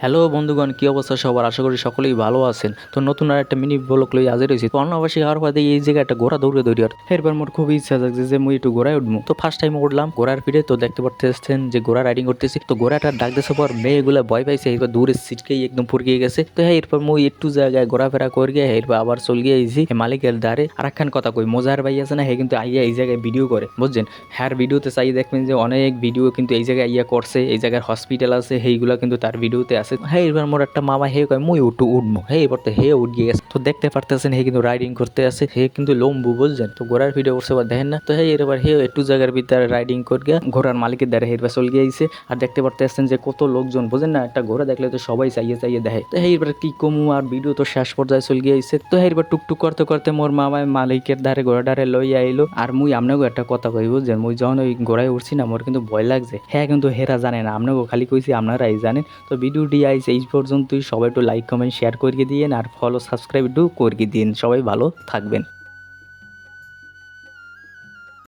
Hello বন্ধুগণ, কি অবস্থা সবার? আশা করি সকলেই ভালো আছেন। তো নতুন আর একটা মিনি ব্লক লই আজ রয়েছি তো অন্যবাসী হওয়ার পরে এই জায়গায় একটা ঘোড়া দৌড়ে দৌড়ি আর এরপর মোর খুবই ইচ্ছা থাকছে যে মুই একটু ঘোড়ায় উঠবো তো ফার্স্ট টাইম উঠলাম ঘোড়ার পিঠে, তো দেখতে পারতেছেন যে ঘোড়া রাইডিং করতেছি। তো ঘোড়াটা ডাক দেওয়ার পর মেয়েগুলো ভয় পাইছে, এরপর দূরে সিটকেই একদম ফুরকিয়ে গেছে। তো হ্যাঁ এরপর মুই একটু জায়গায় ঘোরাফেরা করে গিয়ে এরপর আবার চল গিয়ে আইছি। মালিকের দ্বারে আর একখান কথা কই মজার ভাই আছে না হে কিন্তু আইয়া এই জায়গায় ভিডিও করে, বুঝছেন? হ্যার ভিডিওতে চাই দেখবেন যে অনেক ভিডিও কিন্তু এই জায়গায় আইয়া করছে, এই জায়গার হসপিটাল আছে সেইগুলো কিন্তু তার ভিডিওতে আছে হ্যাঁ এবার মোর একটা মামা হে কয়, মুই উঠু উঠবো হে এবার তো হে উঠ গিয়ে তো দেখতে পারতেছেন হে কিন্তু রাইডিং করতে আছে। হে কিন্তু লম্বু, বুঝছেন? তো ঘোড়ার ভিডিও করছে বা দেখেন না। তো হে এবার হে একটু জায়গার ভিতরে রাইডিং করে ঘোড়ার মালিকের দ্বারা হেরবা চল গিয়েছে। আর দেখতে পারতেছেন যে কত লোকজন, বুঝেন না? একটা ঘোড়া দেখলে তো সবাই চাইয়ে চাইয়ে দেখে। তো হে এবার কি কমু, আর ভিডিও তো শেষ পর্যায়ে চল গিয়েছে। তো হে এবার টুকটুক করতে করতে মোর মামায় মালিকের ধারে ঘোড়াটারে লই আইলো। আর মুই আপনাকে একটা কথা কই, বুঝছেন? মুই যখন ওই ঘোড়ায় উঠছি না, মোর কিন্তু ভয় লাগছে। হ্যাঁ কিন্তু হেরা জানে না। আপনাকে খালি কইছি, আপনারাই জানেন। তো ভিডিওটি আইছে এই পর্যন্তই। সবাই একটু লাইক কমেন্ট শেয়ার করিয়ে দিয়েন আর ফলো সাবস্ক্রাইব একটু করিয়ে দিন সবাই ভালো থাকবেন।